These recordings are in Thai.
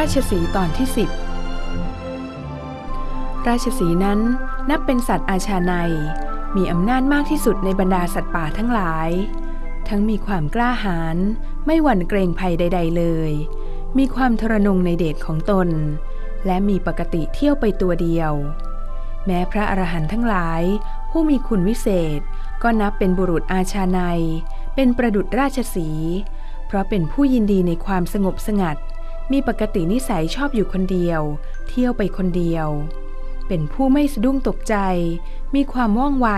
ราชสีตอนที่สิบราชสีนั้นนับเป็นสัตว์อาชาในมีอำนาจมากที่สุดในบรรดาสัตว์ป่าทั้งหลาย ทั้งมีความกล้าหาญไม่หวั่นเกรงภัยใด ๆ เลย มีความทรนงในเดชของตน และมีปกติเที่ยวไปตัวเดียว แม้พระอรหันต์ทั้งหลาย ผู้มีคุณวิเศษ ก็นับเป็นบุรุษอาชาในเป็นประดุจราชสี เพราะเป็นผู้ยินดีในความสงบสงัด มีปกตินิสัยชอบอยู่คนเดียว เที่ยวไปคนเดียว เป็นผู้ไม่สะดุ้งตกใจ มีความว่องไว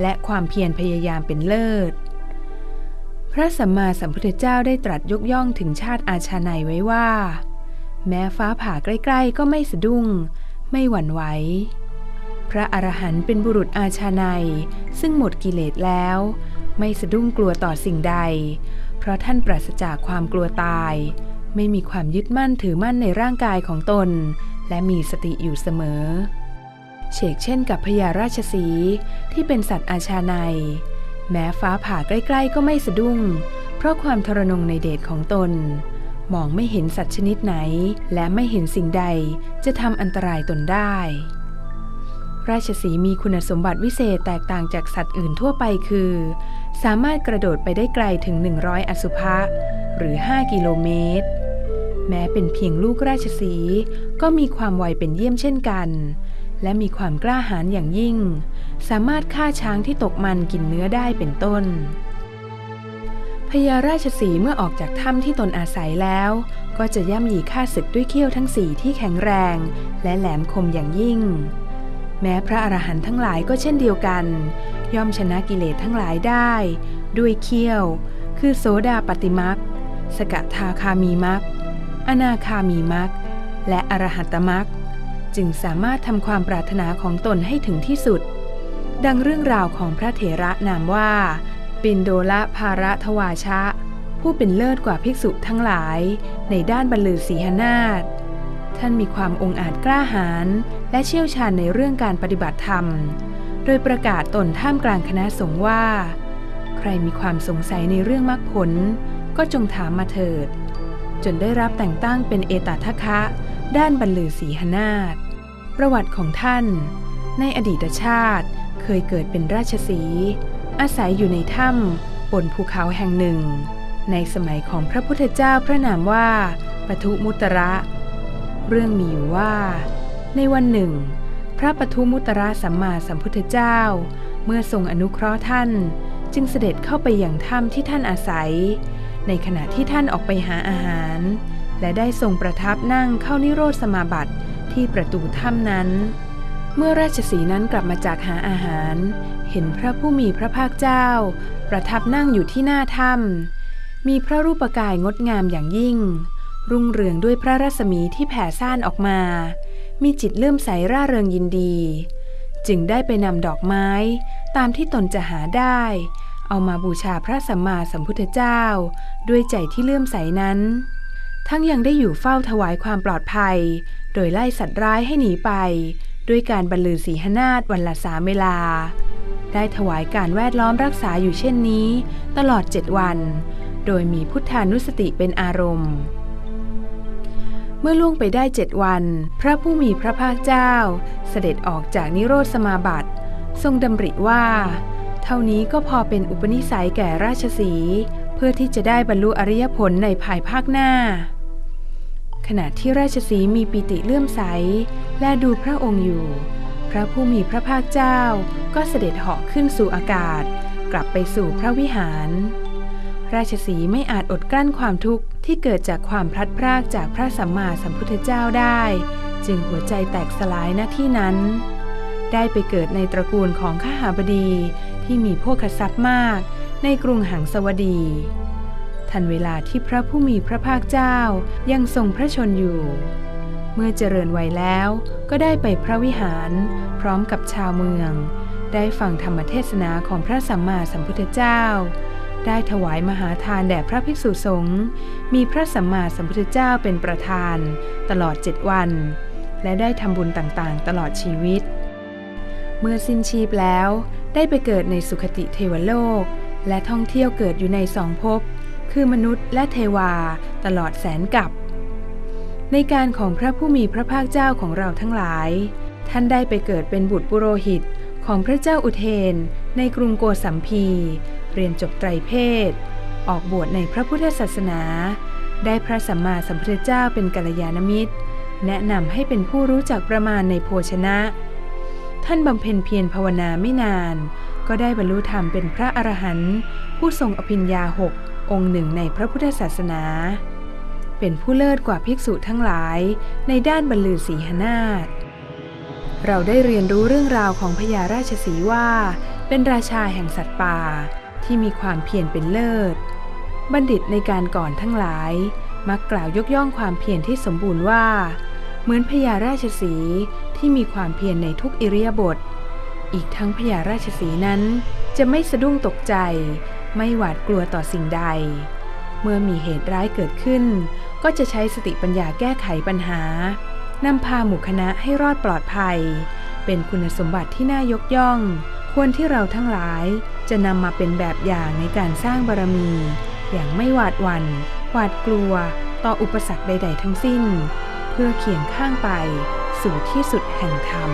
และความเพียรพยายามเป็นเลิศ พระสัมมาสัมพุทธเจ้าได้ตรัสยกย่องถึงชาติอาชาในไว้ว่า แม้ฟ้าผ่าใกล้ๆ ก็ไม่สะดุ้ง ไม่หวั่นไหว พระอรหันต์เป็นบุรุษอาชาในซึ่งหมดกิเลสแล้ว ไม่สะดุ้งกลัวต่อสิ่งใด เพราะท่านปราศจากความกลัวตาย ไม่มีความยึดมั่นถือมั่นในร่างกายของตน และมีสติอยู่เสมอเฉกเช่นกับพญาราชสีที่เป็นสัตว์อาชาในแม้ฟ้าผ่าใกล้ๆ ก็ไม่สะดุ้ง เพราะความทรนงในเดชของตน มองไม่เห็นสัตว์ชนิดไหน และไม่เห็นสิ่งใดจะทำอันตรายตนได้ ราชสีมีคุณสมบัติวิเศษแตกต่างจากสัตว์อื่นทั่วไปคือ สามารถกระโดดไปได้ไกลถึง 100 อสุภะหรือ 5 กิโลเมตร แม้เป็นเพียงลูกราชสีก็มีความไวเป็นเยี่ยมเช่นกัน และมีความกล้าหาญอย่างยิ่ง สามารถฆ่าช้างที่ตกมันกินเนื้อได้เป็นต้นพญาราชสีเมื่อออกจากถ้ำที่ตนอาศัยแล้ว ก็จะย่ำยีฆ่าศึกด้วยเขี้ยวทั้งสี่ที่แข็งแรง และแหลมคมอย่างยิ่ง แม้พระอรหันต์ทั้งหลายก็เช่นเดียวกัน ย่อมชนะกิเลสทั้งหลายได้ ด้วยเขี้ยว คือโสดาปฏิมักสกทาคามีมัก อนาคามีมักและอรหัตมักจึงสามารถทำความปรารถนาของตนให้ถึงที่สุด ดังเรื่องราวของพระเถระนามว่า ปินโดละภาระทวาชะ ผู้เป็นเลิศกว่าภิกษุทั้งหลาย ในด้านบรรลือศีหนาฏท่านมีความองอาจกล้าหาญและเชี่ยวชาญในเรื่องการปฏิบัติธรรม โดยประกาศตนท่ามกลางคณะสงฆ์ว่า ใครมีความสงสัยในเรื่องมรรคผล ก็จงถามมาเถิด จนได้รับแต่งตั้งเป็นเอตทัคคะ ด้านบรรลือศีหนาฏประวัติของท่าน ในอดีตชาติเคยเกิดเป็นราชสีอาศัยอยู่ในถ้ำบนภูเขาแห่งหนึ่ง ในสมัยของพระพุทธเจ้าพระนามว่าปทุมุตระ เรื่องมีอยู่ว่า ในวันหนึ่ง พระปทุมุตระสัมมาสัมพุทธเจ้า เมื่อทรงอนุเคราะห์ท่าน จึงเสด็จเข้าไปอย่างถ้ำที่ท่านอาศัย ในขณะที่ท่านออกไปหาอาหาร และได้ทรงประทับนั่งเข้านิโรธสมาบัติที่ประตูถ้ำนั้น เมื่อราชสีนั้นกลับมาจากหาอาหาร เห็นพระผู้มีพระภาคเจ้า ประทับนั่งอยู่ที่หน้าถ้ำมีพระรูปกายงดงามอย่างยิ่ง รุ่งเรืองด้วยพระรัศมีที่แผ่ซ่านออกมา มีจิตเลื่อมใสร่าเริงยินดี จึงได้ไปนำดอกไม้ ตามที่ตนจะหาได้ เอามาบูชาพระสัมมาสัมพุทธเจ้า ด้วยใจที่เลื่อมใสนั้น ทั้งยังได้อยู่เฝ้าถวายความปลอดภัย โดยไล่สัตว์ร้ายให้หนีไป ด้วยการบรรลือสีหนาฏวันละสามเวลา ได้ถวายการแวดล้อมรักษาอยู่เช่นนี้ ตลอดเจ็ดวัน โดยมีพุทธานุสติเป็นอารมณ์ เมื่อล่วงไปได้เจ็ดวัน พระผู้มีพระภาคเจ้า เสด็จออกจากนิโรธสมาบัติ ทรงดำริว่า เท่านี้ก็พอเป็นอุปนิสัยแก่ราชสี เพื่อที่จะได้บรรลุอริยผลในภายภาคหน้า ขณะที่ราชสีมีปิติเลื่อมใส และดูพระองค์อยู่ พระผู้มีพระภาคเจ้าก็เสด็จเหาะขึ้นสู่อากาศ กลับไปสู่พระวิหาร ราชสีไม่อาจอดกลั้นความทุกข์ที่เกิดจากความพลัดพรากจากพระสัมมาสัมพุทธเจ้าได้ จึงหัวใจแตกสลายณที่นั้น ได้ไปเกิดในตระกูลของข้าหาบดี ที่มีพวกทรัพย์มากในกรุงหังสวดี ทันเวลาที่พระผู้มีพระภาคเจ้ายังทรงพระชนอยู่ เมื่อเจริญวัยแล้วก็ได้ไปพระวิหารพร้อมกับชาวเมือง ได้ฟังธรรมเทศนาของพระสัมมาสัมพุทธเจ้า ได้ถวายมหาทานแด่พระภิกษุสงฆ์มีพระสัมมาสัมพุทธเจ้าเป็นประธาน ตลอดเจ็ดวัน และได้ทำบุญต่างๆ ตลอดชีวิต เมื่อสิ้นชีพแล้ว ได้ไปเกิดในสุคติเทวโลก และท่องเที่ยวเกิดอยู่ในสองภพ คือมนุษย์และเทวาตลอดแสนกับ ในการของพระผู้มีพระภาคเจ้าของเราทั้งหลาย ท่านได้ไปเกิดเป็นบุตรปุโรหิตของพระเจ้าอุเทน ในกรุงโกสัมพี เรียนจบไตรเพศ ออกบวชในพระพุทธศาสนา ได้พระสัมมาสัมพุทธเจ้าเป็นกัลยาณมิตร แนะนำให้เป็นผู้รู้จักประมาณในโภชนะ ท่านบำเพ็ญเพียรภาวนาไม่นาน ก็ได้บรรลุธรรมเป็นพระอรหันต์ผู้ทรงอภิญญาหกองค์หนึ่งในพระพุทธศาสนา เป็นผู้เลิศกว่าภิกษุทั้งหลายในด้านบรรลือศีหนาฏเราได้เรียนรู้เรื่องราวของพญาราชสีว่า เป็นราชาแห่งสัตว์ป่าที่มีความเพียรเป็นเลิศ บัณฑิตในการก่อนทั้งหลาย มักกล่าวยกย่องความเพียรที่สมบูรณ์ว่า เหมือนพญาราชสี ที่มีความเพียรในทุกอิริยาบถ อีกทั้งพญาราชสีนั้นจะไม่สะดุ้งตกใจ ไม่หวาดกลัวต่อสิ่งใด เมื่อมีเหตุร้ายเกิดขึ้น ก็จะใช้สติปัญญาแก้ไขปัญหานำพาหมู่คณะให้รอดปลอดภัย เป็นคุณสมบัติที่น่ายกย่อง ควรที่เราทั้งหลายจะนำมาเป็นแบบอย่างในการสร้างบารมี อย่างไม่หวาดวัน่นหวาดกลัว ต่ออุปสรรคใด ๆ ทั้งสิ้น เพื่อเคียงข้างไป สู่ที่สุดแห่งธรรม